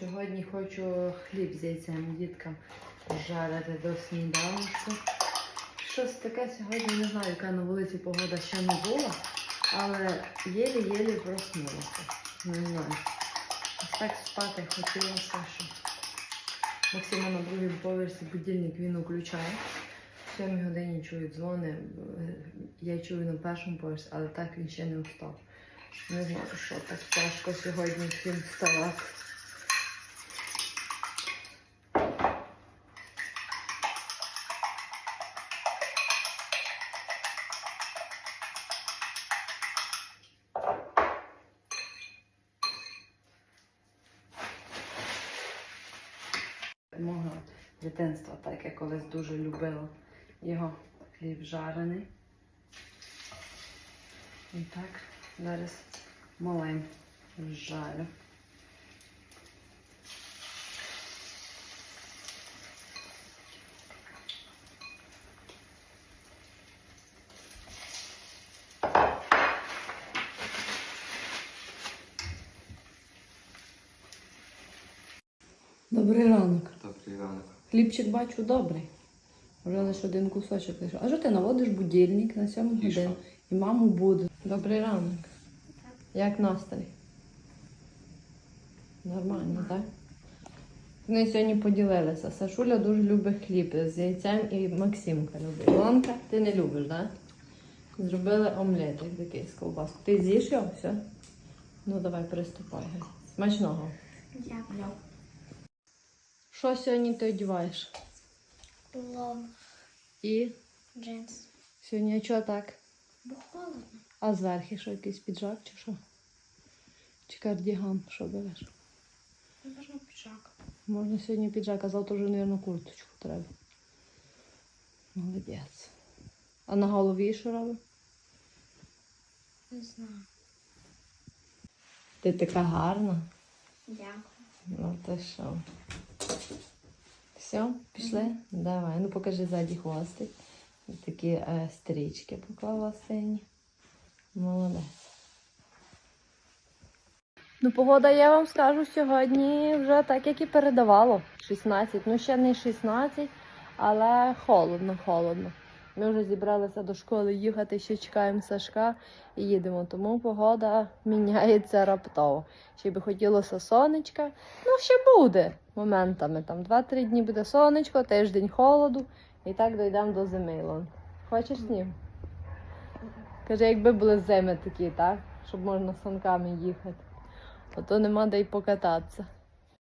сьогодні хочу хліб з яйцем діткам жарити до сніданку. Щось таке сьогодні не знаю, яка на вулиці погода ще не була, але єлі-єлі проснулася. Не знаю. Ось так спати хотілося, що Максима на другому поверсі будильник він включає. В 7 годині чую дзвони. Я чую на першому поверсі, але так він ще не встав. Не знаю, що так тяжко сьогодні всім вставати. Мого дитинства, так я колись дуже любила його хліб жарений. І так, зараз малим жарю. Добрий ранок. Добрий. Хлібчик бачу добрий. Вже лише один кусочок лише. А що ти наводиш будильник на 7 І? І маму буде. Добрий ранок. Як настрій? Нормально, так? Вони сьогодні поділилися. Сашуля дуже любить хліб з яйцем і Максимка любить. Лонка, ти не любиш, так? Зробили омлетик такий з ковбаскою. Ти з'їш його? Все? Ну давай приступай. Смачного. Дякую. Що сьогодні ти одягаєш? Лов І джинс. сьогодні що так? Бо холодно. А зверху що якийсь піджак чи що? Чи кардіган, що береш? Можна піджак. Можна сьогодні піджак, а завтра вже, мабуть, курточку треба. Молодець. А на голові що робиш? Не знаю. Ти така гарна. Дякую. Ну то що? Все, пішли? Давай. Ну покажи ззаді хвостик. Такі е, стрічки поклала сині. Молодець. Ну, погода, я вам скажу, сьогодні вже так, як і передавало. 16. Ну, ще не 16, але холодно, холодно. Ми вже зібралися до школи їхати, ще чекаємо Сашка і їдемо. Тому погода міняється раптово. Ще би хотілося сонечка. Ну, ще буде моментами. Там 2-3 дні буде сонечко, тиждень холоду, і так дійдемо до зими. Ілон. Хочеш ні? Каже, якби були зими такі, так? Щоб можна санками їхати. А то нема де й покататися.